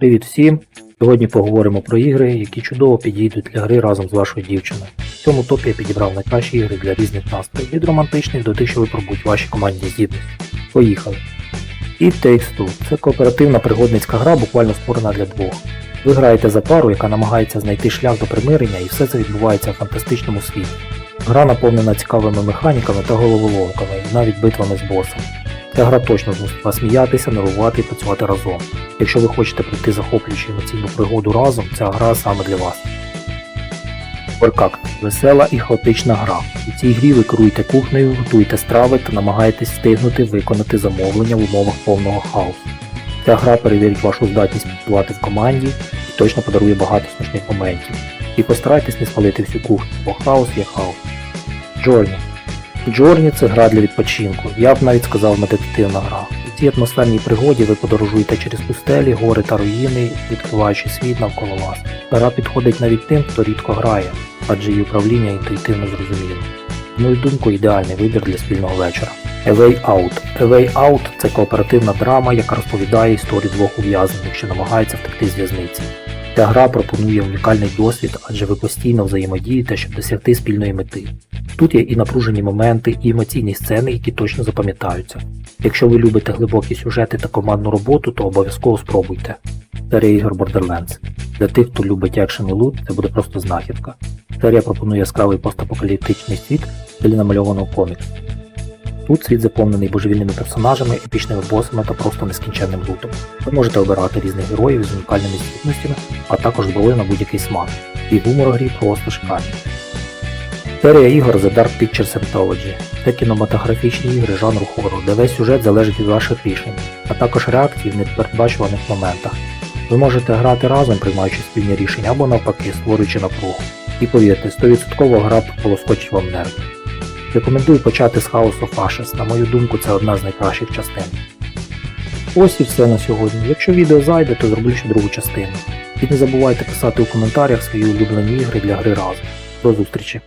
Привіт всім! Сьогодні поговоримо про ігри, які чудово підійдуть для гри разом з вашою дівчиною. В цьому топі я підібрав найкращі ігри для різних настроїв, від романтичних до тих, що випробують ваші командні здібності. Поїхали! It Takes Two – це кооперативна пригодницька гра, буквально створена для двох. Ви граєте за пару, яка намагається знайти шлях до примирення, і все це відбувається в фантастичному світі. Гра наповнена цікавими механіками та головоломками, навіть битвами з босом. Ця гра точно змусить вас сміятися, нервувати і працювати разом. Якщо ви хочете пройти захоплюючу емоційну пригоду разом, ця гра саме для вас. Overcooked – весела і хаотична гра. У цій грі ви керуєте кухнею, готуєте страви та намагаєтесь встигнути виконати замовлення в умовах повного хаосу. Ця гра перевірить вашу здатність працювати в команді і точно подарує багато смішних моментів. І постарайтесь не спалити всю кухню, бо хаос є хаос. Journey Journey – це гра для відпочинку, я б навіть сказав медитативна гра. У цій атмосферній пригоді ви подорожуєте через пустелі, гори та руїни, відкриваючи світ навколо вас. Гра підходить навіть тим, хто рідко грає, адже її управління інтуїтивно зрозуміло. На мою думку, ідеальний вибір для спільного вечора. A Way Out. A Way Out – це кооперативна драма, яка розповідає історію двох ув'язнених, що намагаються втекти з в'язниці. Ця гра пропонує унікальний досвід, адже ви постійно взаємодієте, щоб досягти спільної мети. Тут є і напружені моменти, і емоційні сцени, які точно запам'ятаються. Якщо ви любите глибокі сюжети та командну роботу, то обов'язково спробуйте. Серія ігор Borderlands. Для тих, хто любить екшен і лут, це буде просто знахідка. Серія пропонує яскравий постапокаліптичний світ стилі намальованого коміксу. Тут світ заповнений божевільними персонажами, епічними босами та просто нескінченним лутом. Ви можете обирати різних героїв з унікальними здібностями, а також зброю на будь-який смак. І гумор грі просто шикарний. Серія ігор The Dark Pictures Anthology – це кінематографічні ігри жанру хоррор, де весь сюжет залежить від ваших рішень, а також реакцій в непередбачуваних моментах. Ви можете грати разом, приймаючи спільні рішення або навпаки, створюючи напругу. І повірте, 100% гра полоскочить вам нерви. Рекомендую почати з House of Ashes, на мою думку, це одна з найкращих частин. Ось і все на сьогодні. Якщо відео зайде, то зроблю ще другу частину. І не забувайте писати у коментарях свої улюблені ігри для гри разом. До зустрічі!